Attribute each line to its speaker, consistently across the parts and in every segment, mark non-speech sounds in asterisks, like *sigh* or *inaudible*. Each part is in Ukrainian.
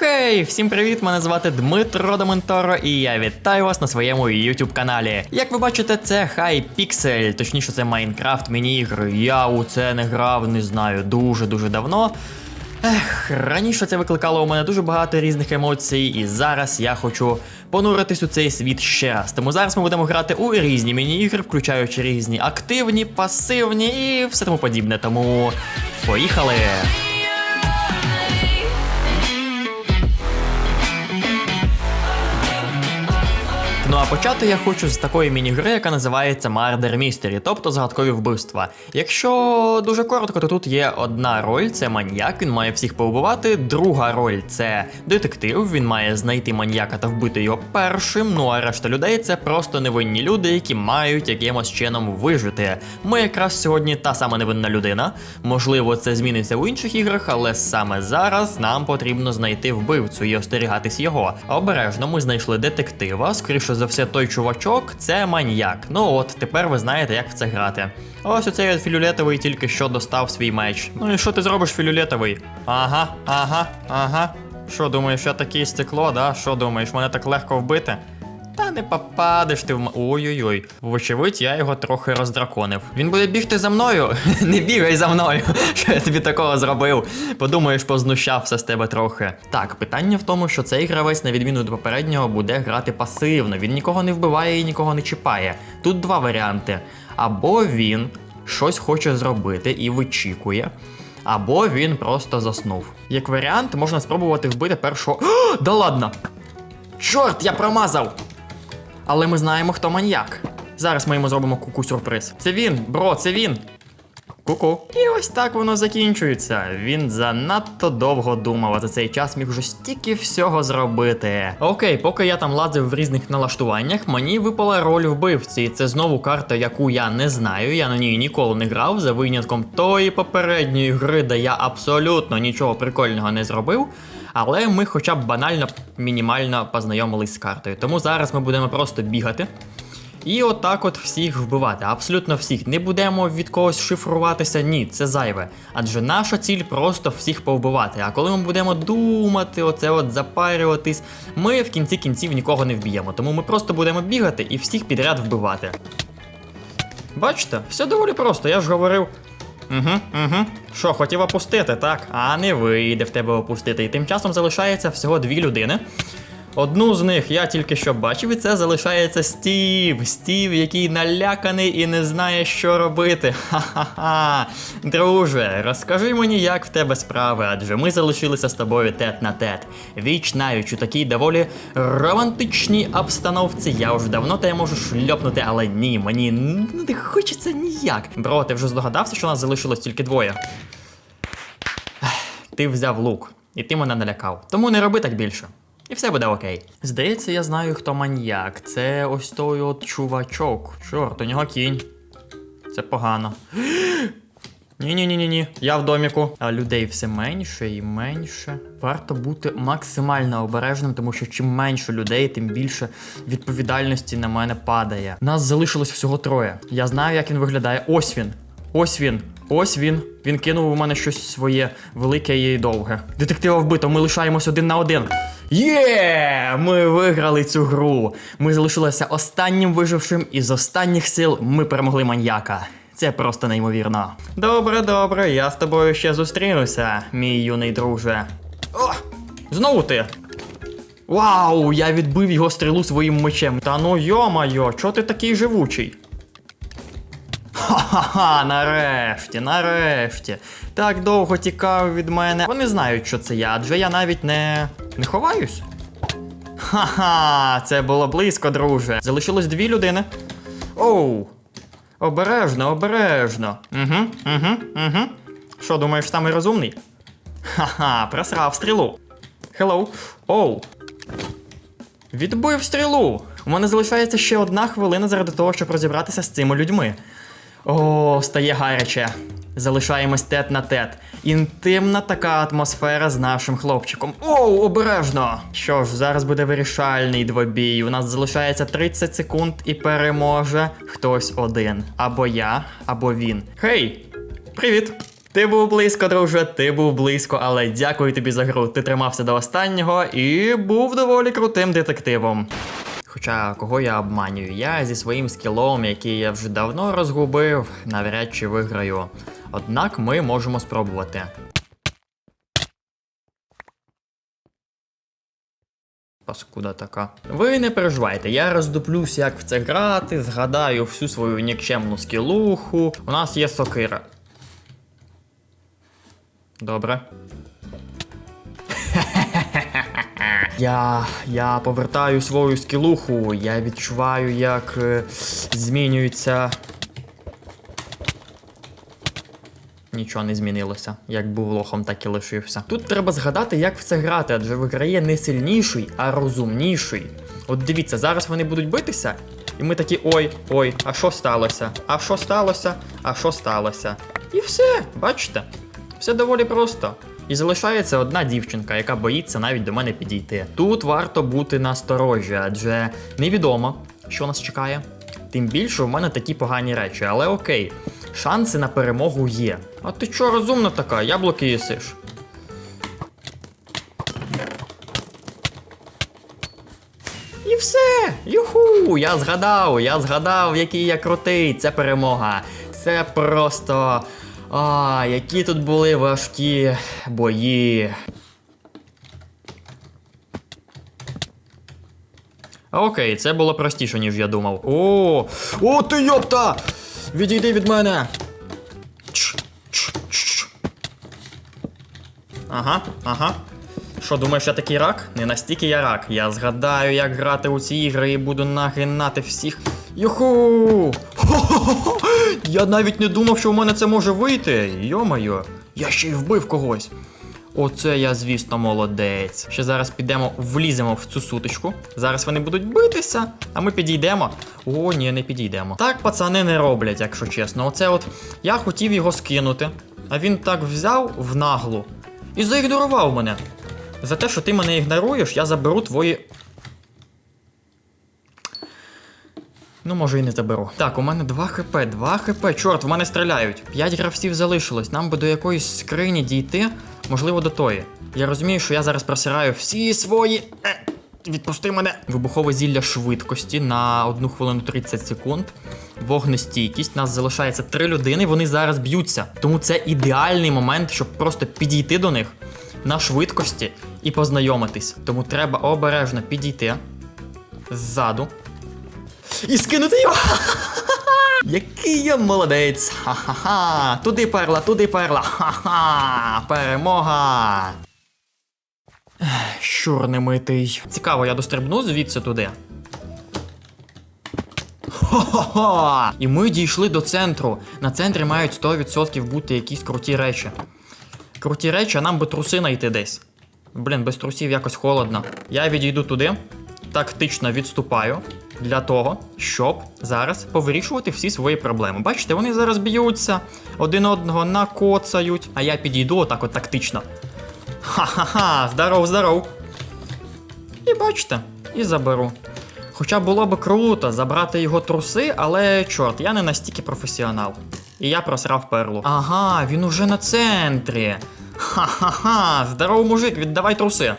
Speaker 1: Хей, всім привіт! Мене звати Дмитро Доменторо, і я вітаю вас на своєму YouTube каналі. Як ви бачите, це Hypixel, точніше, це Майнкрафт міні-ігри. Я у це не грав, не знаю, дуже-дуже давно. Ех, раніше це викликало у мене дуже багато різних емоцій, і зараз я хочу понуритись у цей світ ще раз. Тому зараз ми будемо грати у різні міні-ігри, включаючи різні активні, пасивні і все тому подібне. Тому поїхали! Ну а почати я хочу з такої міні-гри, яка називається Murder Mystery, тобто загадкові вбивства. Якщо дуже коротко, то тут є одна роль, це маньяк, він має всіх поубивати. Друга роль це детектив, він має знайти маньяка та вбити його першим. Ну а решта людей це просто невинні люди, які мають якимось чином вижити. Ми якраз сьогодні та сама невинна людина. Можливо, це зміниться у інших іграх, але саме зараз нам потрібно знайти вбивцю і остерігатись його. Обережно ми знайшли детектива, скоріше за все, той чувачок це маньяк. Ну от тепер ви знаєте, як в це грати. Ось оцей філюлетовий тільки що достав свій меч. Ну і що ти зробиш, філюлетовий? Ага, ага, ага. Що думаєш, я такий стекло, да? Що думаєш, мене так легко вбити? Не попадеш ти в. Ой-ой-ой. Вочевидь, я його трохи роздраконив. Він буде бігти за мною. *laughs* не бігай за мною. *laughs* Що я тобі такого зробив? Подумаєш, познущався з тебе трохи. Так, питання в тому, що цей гравець, на відміну від попереднього, буде грати пасивно. Він нікого не вбиває і нікого не чіпає. Тут два варіанти. Або він щось хоче зробити і вичікує. Або він просто заснув. Як варіант, можна спробувати вбити першого. О, *gasps* да ладно! Чорт, я промазав! Але ми знаємо, хто маньяк. Зараз ми йому зробимо куку сюрприз. Це він, бро, це він. Ку-ку. І ось так воно закінчується. Він занадто довго думав, а за цей час міг вже стільки всього зробити. Окей, поки я там лазив в різних налаштуваннях, мені випала роль вбивці. Це знову карта, яку я не знаю. Я на ній ніколи не грав, за винятком тої попередньої гри, де я абсолютно нічого прикольного не зробив. Але ми хоча б банально мінімально познайомились з картою. Тому зараз ми будемо просто бігати. І отак от всіх вбивати, абсолютно всіх. Не будемо від когось шифруватися, ні, це зайве. Адже наша ціль просто всіх повбивати. А коли ми будемо думати, оце от запарюватись, ми в кінці кінців нікого не вб'ємо. Тому ми просто будемо бігати і всіх підряд вбивати. Бачите, все доволі просто, я ж говорив. Угу, угу. Що, хотів опустити, так? А не вийде в тебе опустити. І тим часом залишається всього дві людини. Одну з них я тільки що бачив, і це залишається Стів. Стів, який наляканий і не знає, що робити. Ха-ха-ха. Друже, розкажи мені, як в тебе справи, адже ми залишилися з тобою тет на тет. Віч навіть у такій доволі романтичній обстановці. Я вже давно тебе можу шльопнути, але ні, мені ну, не хочеться ніяк. Бро, ти вже здогадався, що нас залишилось тільки двоє. Ти взяв лук, і ти мене налякав. Тому не роби так більше. І все буде окей. Здається, я знаю, хто маньяк. Це ось той от чувачок. Чорт, у нього кінь. Це погано. *gasps* Ні-ні-ні, ні я в доміку. А людей все менше і менше. Варто бути максимально обережним, тому що чим менше людей, тим більше відповідальності на мене падає. Нас залишилось всього троє. Я знаю, як він виглядає. Ось він. Ось він. Ось він. Він кинув у мене щось своє велике і довге. Детектива вбито, ми лишаємось один на один. Є! Ми виграли цю гру. Ми залишилися останнім вижившим, і з останніх сил ми перемогли маньяка. Це просто неймовірно. Добре, добре, я з тобою ще зустрінуся, мій юний друже. О! Знову ти! Вау! Я відбив його стрілу своїм мечем. Та ну йо-майо, чого ти такий живучий? Ха-ха-ха, нарешті, нарешті. Так довго тікав від мене. Вони знають, що це я, адже я навіть не. не ховаюсь. Ха-ха, це було близько, друже. Залишилось дві людини. Оу. Обережно, обережно. Угу, угу, угу. Що, думаєш, самий розумний? Ха-ха, просрав стрілу. Хеллоу. Оу. Відбив стрілу. У мене залишається ще одна хвилина заради того, щоб розібратися з цими людьми. О, стає гаряче. Залишаємось тет на тет. Інтимна така атмосфера з нашим хлопчиком. Оу, обережно! Що ж, зараз буде вирішальний двобій. У нас залишається 30 секунд і переможе хтось один. Або я, або він. Хей! Привіт! Ти був близько, друже, ти був близько, але дякую тобі за гру. Ти тримався до останнього і був доволі крутим детективом. Хоча кого я обманюю, я зі своїм скілом, який я вже давно розгубив, навряд чи виграю. Однак ми можемо спробувати. Паскуда така. Ви не переживайте, я роздуплюсь, як в це грати, згадаю всю свою нікчемну скілуху. У нас є сокира. Добре. Я, я повертаю свою скілуху, я відчуваю, як е, змінюється. Нічого не змінилося. Як був лохом, так і лишився. Тут треба згадати, як в це грати, адже виграє не сильніший, а розумніший. От дивіться, зараз вони будуть битися, і ми такі ой, ой, а що сталося? А що сталося? А що сталося? І все, бачите? Все доволі просто. І залишається одна дівчинка, яка боїться навіть до мене підійти. Тут варто бути насторожі, адже невідомо, що нас чекає. Тим більше в мене такі погані речі, але окей, шанси на перемогу є. А ти чо розумна така, яблуки їсиш? І все! Юху! Я згадав, я згадав, який я крутий. Це перемога. Це просто. А, які тут були важкі бої. Окей, це було простіше, ніж я думав. О! О, ти йопта! Відійди від мене! Чш, чш, чш. Ага, ага. Що, думаєш, я такий рак? Не настільки я рак. Я згадаю, як грати у ці ігри і буду нагинати всіх. Юху! Хо-хо-хо! Я навіть не думав, що в мене це може вийти. Йо-моє, я ще й вбив когось. Оце я, звісно, молодець. Ще зараз підемо, вліземо в цю сутичку. Зараз вони будуть битися, а ми підійдемо. О, ні, не підійдемо. Так пацани не роблять, якщо чесно. Оце от я хотів його скинути, а він так взяв в наглу і заігнорував мене. За те, що ти мене ігноруєш, я заберу твої. Ну, може і не заберу. Так, у мене 2 хп, 2 хп. Чорт, в мене стріляють. 5 гравців залишилось. Нам би до якоїсь скрині дійти, можливо, до тої. Я розумію, що я зараз просираю всі свої. Е, відпусти мене. Вибухове зілля швидкості на 1 хвилину 30 секунд. Вогнестійкість. Нас залишається 3 людини, вони зараз б'ються. Тому це ідеальний момент, щоб просто підійти до них на швидкості і познайомитись. Тому треба обережно підійти ззаду. І скинути його. *laughs* Який я молодець! Ха-ха-ха! Туди перла, туди перла! Ха-ха! Перемога! Щур немитий. Цікаво, я дострибну звідси туди. Хо-хо-хо! І ми дійшли до центру. На центрі мають 100% бути якісь круті речі. Круті речі, а нам би труси знайти десь. Блін, без трусів якось холодно. Я відійду туди, тактично відступаю для того, щоб зараз повирішувати всі свої проблеми. Бачите, вони зараз б'ються, один одного накоцають, а я підійду отак от тактично. Ха-ха-ха, здоров, здоров. І бачите, і заберу. Хоча було б круто забрати його труси, але чорт, я не настільки професіонал. І я просрав перлу. Ага, він уже на центрі. Ха-ха-ха, здоров, мужик, віддавай труси.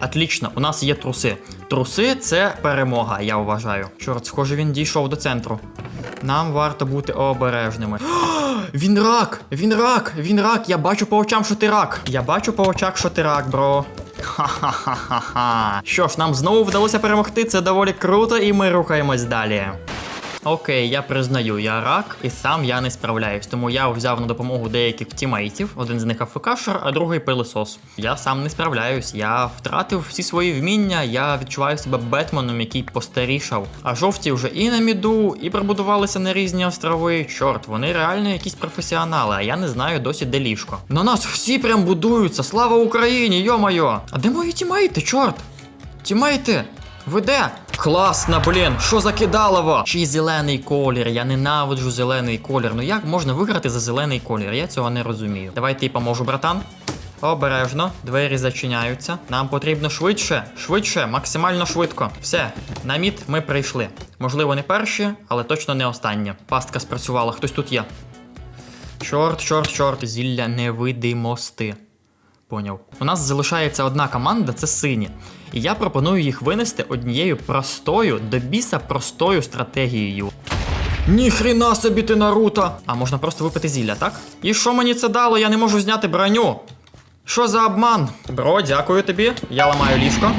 Speaker 1: Отлично, у нас є труси. Труси це перемога, я вважаю. Чорт, схоже, він дійшов до центру. Нам варто бути обережними. *gasps* Він рак! Він рак! Він рак! Я бачу по очам, що ти рак! Я бачу по очах, що ти рак, бро. Ха-ха-ха-ха-ха. Що ж, нам знову вдалося перемогти, це доволі круто, і ми рухаємось далі. Окей, я признаю, я рак, і сам я не справляюсь, тому я взяв на допомогу деяких тімейтів, один з них АФКшер, а другий пилисос. Я сам не справляюсь, я втратив всі свої вміння, я відчуваю себе Бетменом, який постарішав. А жовті вже і на міду, і прибудувалися на різні острови. Чорт, вони реально якісь професіонали, а я не знаю досі де ліжко. На нас всі прям будуються, слава Україні, йо-моє! А де мої тімейти, чорт? Тімейти! Ви де? Класно, блін, що за кидалово? Чи зелений колір? Я ненавиджу зелений колір. Ну як можна виграти за зелений колір? Я цього не розумію. Давай ти поможу, братан. Обережно, двері зачиняються. Нам потрібно швидше, швидше, максимально швидко. Все, на мід ми прийшли. Можливо, не перші, але точно не останні. Пастка спрацювала, хтось тут є. Чорт, чорт, чорт, зілля невидимости. Поняв. У нас залишається одна команда, це сині. І я пропоную їх винести однією простою, до біса простою стратегією. Ніхрена собі ти Наруто! А можна просто випити зілля, так? І що мені це дало? Я не можу зняти броню. Що за обман? Бро, дякую тобі. Я ламаю ліжко.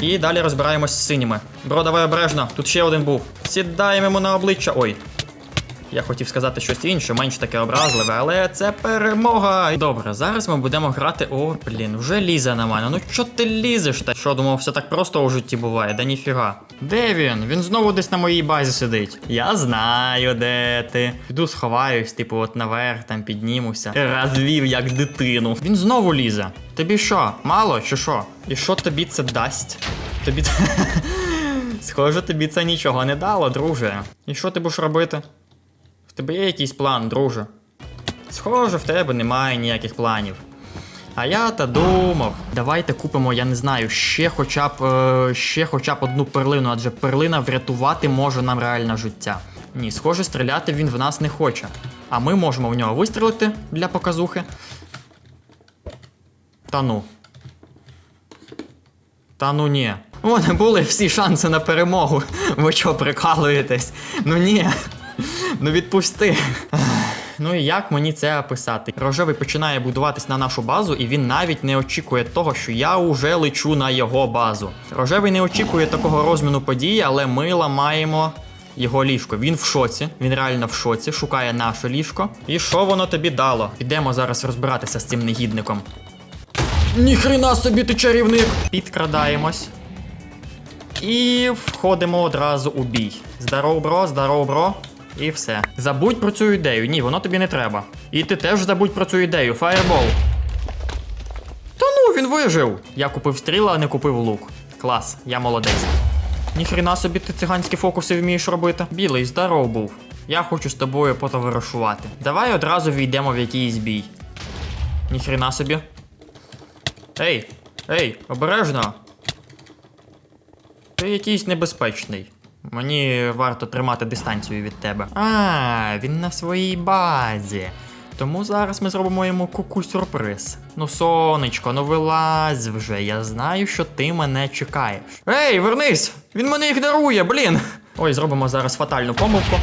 Speaker 1: І далі розбираємось з синіми. Бро, давай обережно. Тут ще один був. Сідаємо йому на обличчя. Ой. Я хотів сказати щось інше, менш таке образливе, але це перемога. Добре, зараз ми будемо грати. О, блін, вже лізе на мене. Ну чо ти лізеш? Та що думав, все так просто у житті буває, да ніфіга. Де він? Він знову десь на моїй базі сидить. Я знаю, де ти. Піду сховаюсь, типу, от наверх, там піднімуся. Розвів як дитину. Він знову лізе. Тобі що, мало чи що? І що тобі це дасть? Тобі це. *laughs* Схоже, тобі це нічого не дало, друже. І що ти будеш робити? В тебе є якийсь план, друже? Схоже, в тебе немає ніяких планів. А я та думав, давайте купимо, я не знаю, ще хоча б е, ще хоча б одну перлину, адже перлина врятувати може нам реальне життя. Ні, схоже, стріляти він в нас не хоче. А ми можемо в нього вистрілити для показухи. Та ну. Та ну ні. У мене були всі шанси на перемогу. *laughs* Ви що, прикалуєтесь? Ну ні. Ну відпусти. Ну і як мені це описати? Рожевий починає будуватись на нашу базу, і він навіть не очікує того, що я уже лечу на його базу. Рожевий не очікує такого розміну подій, але ми ламаємо його ліжко. Він в шоці, він реально в шоці, шукає наше ліжко. І що воно тобі дало? Підемо зараз розбиратися з цим негідником. Ніхрена собі ти чарівник! Підкрадаємось. І входимо одразу у бій. Здоров, бро, здоров, бро. І все. Забудь про цю ідею. Ні, воно тобі не треба. І ти теж забудь про цю ідею. Фаєрбол. Та ну, він вижив. Я купив стріла, а не купив лук. Клас, я молодець. Ніхрена собі ти циганські фокуси вмієш робити. Білий, здоров був. Я хочу з тобою потоваришувати. Давай одразу війдемо в якийсь бій. Ніхрена собі. Ей, ей, обережно. Ти якийсь небезпечний. Мені варто тримати дистанцію від тебе. А, він на своїй базі. Тому зараз ми зробимо йому куку сюрприз. Ну, сонечко, ну вилазь вже. Я знаю, що ти мене чекаєш. Ей, вернись! Він мене ігнорує, блін! Ой, зробимо зараз фатальну помилку.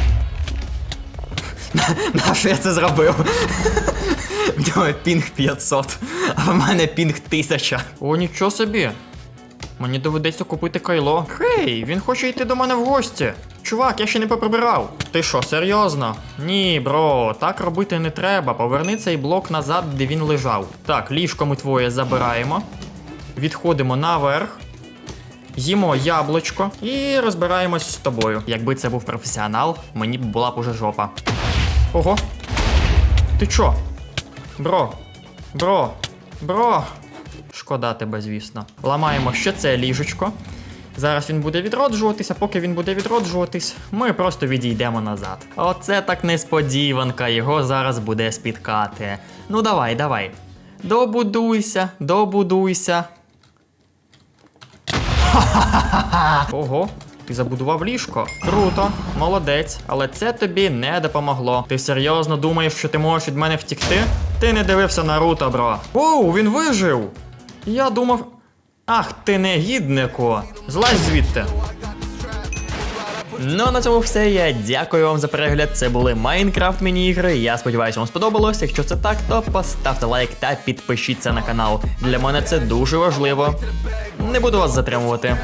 Speaker 1: *laughs* Нащо я це зробив? *laughs* В нього пінг 500, а в мене пінг 1000. О, нічого собі. Мені доведеться купити кайло. Хей, він хоче йти до мене в гості. Чувак, я ще не поприбирав. Ти що, серйозно? Ні, бро, так робити не треба. Поверни цей блок назад, де він лежав. Так, ліжко ми твоє забираємо. Відходимо наверх. Їмо яблучко і розбираємось з тобою. Якби це був професіонал, мені б була б уже жопа. Ого. Ти чо? Бро, бро, бро. Шкода тебе, звісно. Ламаємо ще це ліжечко. Зараз він буде відроджуватися, поки він буде відроджуватись, ми просто відійдемо назад. Оце так несподіванка, його зараз буде спіткати. Ну давай, давай. Добудуйся, добудуйся. Ха-ха-ха-ха! Ого, ти забудував ліжко. Круто, молодець, але це тобі не допомогло. Ти серйозно думаєш, що ти можеш від мене втікти? Ти не дивився Наруто, бро. Оу, він вижив! Я думав. Ах, ти негіднику! Злазь звідти. Ну а на цьому все. Я дякую вам за перегляд. Це були Майнкрафт міні-ігри. Я сподіваюся, вам сподобалось. Якщо це так, то поставте лайк та підпишіться на канал. Для мене це дуже важливо. Не буду вас затримувати.